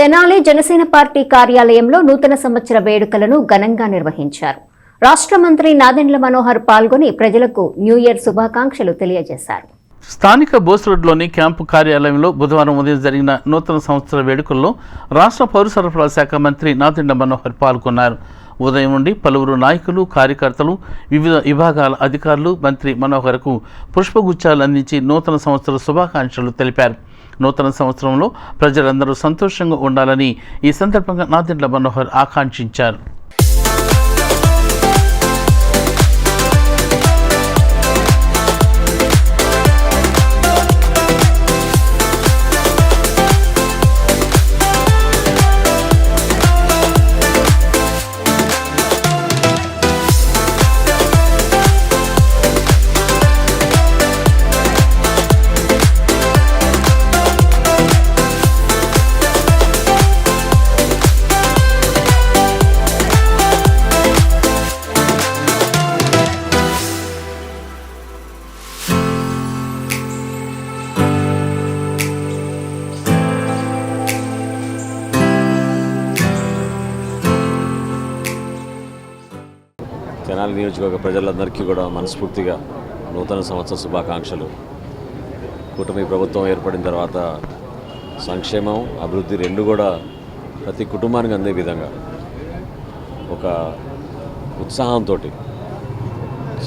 Tenali Janasena party కార్యాలయంలో నూతన సంవత్సర వేడుకలను ఘనంగా నిర్వహించారు. రాష్ట్ర మంత్రి నాదెండ్ల మనోహర్ పాల్గొని ప్రజలకు న్యూ ఇయర్ శుభాకాంక్షలు తెలియజేశారు. స్థానిక బోస్ రోడ్లోని క్యాంపు కార్యాలయంలో బుధవారం ఉదయం జరిగిన నూతన సంవత్సర వేడుకల్లో రాష్ట్ర పౌర సరఫరాల శాఖ మంత్రి నాదెండ్ల మనోహర్ పాల్గొన్నారు. ఉదయం నుండి పలువురు నాయకులు కార్యకర్తలు వివిధ విభాగాల అధికారులు మంత్రి మనోహర్కు పుష్పగుచ్చాలు అందించి నూతన సంవత్సర శుభాకాంక్షలు తెలిపారు. నూతన సంవత్సరంలో ప్రజలందరూ సంతోషంగా ఉండాలని ఈ సందర్భంగా నాదెండ్ల మనోహర్ ఆకాంక్షించారు. తెనాలి నియోజకవర్గ ప్రజలందరికీ కూడా మనస్ఫూర్తిగా నూతన సంవత్సర శుభాకాంక్షలు. కూటమి ప్రభుత్వం ఏర్పడిన తర్వాత సంక్షేమం అభివృద్ధి రెండు కూడా ప్రతి కుటుంబానికి అందే విధంగా ఒక ఉత్సాహంతో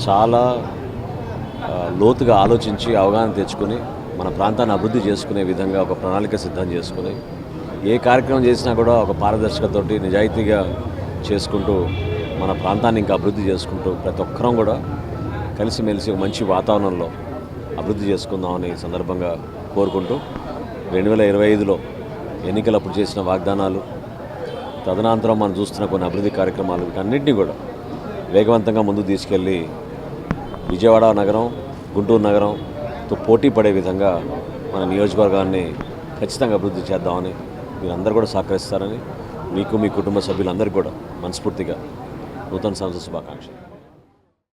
చాలా లోతుగా ఆలోచించి అవగాహన తెచ్చుకొని మన ప్రాంతాన్ని అభివృద్ధి చేసుకునే విధంగా ఒక ప్రణాళిక సిద్ధం చేసుకుని ఏ కార్యక్రమం చేసినా కూడా ఒక పారదర్శకతోటి నిజాయితీగా చేసుకుంటూ మన ప్రాంతాన్ని ఇంకా అభివృద్ధి చేసుకుంటూ ప్రతి ఒక్కరం కూడా కలిసిమెలిసి ఒక మంచి వాతావరణంలో అభివృద్ధి చేసుకుందామని సందర్భంగా కోరుకుంటూ రెండు వేల ఇరవై ఐదులో ఎన్నికలప్పుడు చేసిన వాగ్దానాలు తదనంతరం మనం చూస్తున్న కొన్ని అభివృద్ధి కార్యక్రమాలు వీటన్నిటిని కూడా వేగవంతంగా ముందుకు తీసుకెళ్ళి విజయవాడ నగరం గుంటూరు నగరంతో పోటీ పడే విధంగా మన నియోజకవర్గాన్ని ఖచ్చితంగా అభివృద్ధి చేద్దామని మీరందరూ కూడా సహకరిస్తారని మీకు మీ కుటుంబ సభ్యులందరికీ కూడా మనస్ఫూర్తిగా నూతన సంవత్సర శుభాకాంక్షలు